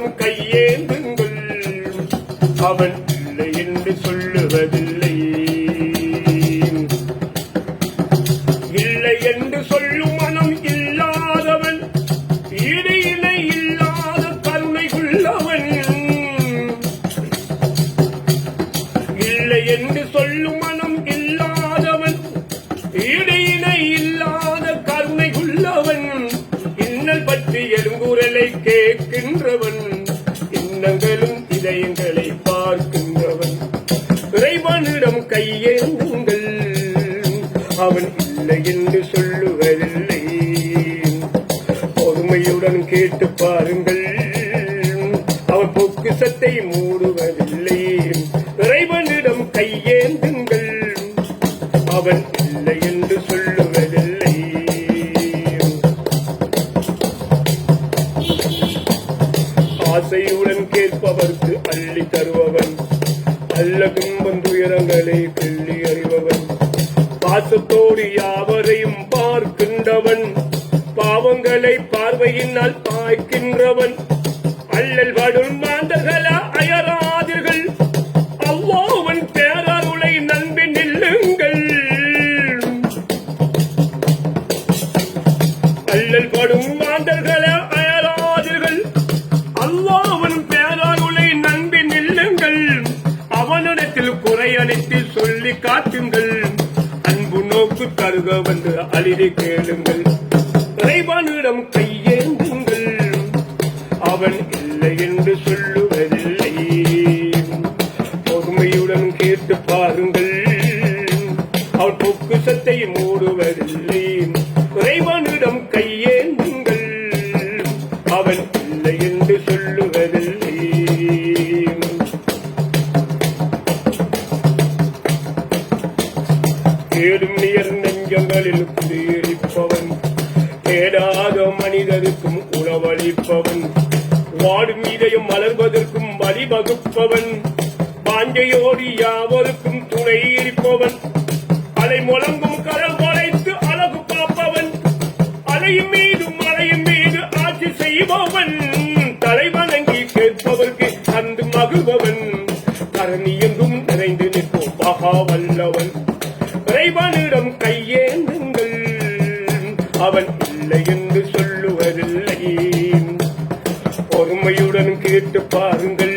இறைவனிடம் கையேந்துங்கள். அவன் இல்லை என்று சொல்லுவதில்லை. இல்லை என்று சொல்லும் மனம் இல்லாதவன் ஈடு இல்லாத கருணைக்குள்ளவன் இல்லை என்று சொல்லும் மனம் இல்லாதவன் ஈடு இணை இல்லாத கருணைக்குள்ளவன் இன்னல் பற்றி எழுங்குரலை கேட்கின்றவன். எண்ணங்களும் இதயங்களை பார்க்கின்றவன். இறைவனிடம் கையேந்துங்கள் அவன் இல்லை என்று சொல்லுவதில்லை. பொறுமையுடன் கேட்டு பாருங்கள். அவன் பொக்குசத்தை மூடுவதில்லை. ஆசையுடன் கேட்பவர்க்கு அள்ளி தருபவன். அல்ல துன்பம் துயரங்களை கிள்ளி அறிபவன். பாசத்தோடு யாவரையும் பார்க்கின்றவன். பாவங்களை பார்வையினால் பாய்க்கின்றவன். அல்லல் வடும் மாந்தர்களா அயராதீர்கள். அவ்வாவன் பேரருளை நம்பி நில்லுங்கள். அல்லல் படும் மாந்தர்கள் காட்டுங்கள். அன்பு நோக்கு தருக வந்து அழிதை கேளுங்கள். இறைவானிடம் கையேந்துங்கள். அவன் இல்லை என்று சொல்லுவதில்லை. பொறுமையுடன் கேட்டு பாருங்கள். அவன் பொக்குசத்தை மூடுவதில்லை. இறைவானிடம் கையேந்துங்கள். ஏடும் நியர் நெஞ்சங்களில் குடியிருப்பவன். ஏடாத மனிதருக்கும் உணவளிப்பவன். வாடும் இதயம் மலர்வதற்கும் வழிவகுப்பவன். பாஞ்சையோடு யாவருக்கும் துணை இருப்பவன். அலை முழங்கும் கடல் வளைத்து அழகு பார்ப்பவன். அலையும் மீது மலையும் மீது ஆட்சி செய்பவன். தலைவணங்கி கேட்பவர்க்கு அன்று மகிழ்பவன். கரணி எங்கும் நிறைந்து நிற்போம் மகா வல்லவன் அவன் இல்லை என்று சொல்லுவதில்லை. பொறுமையுடன் கேட்டு பாருங்கள்.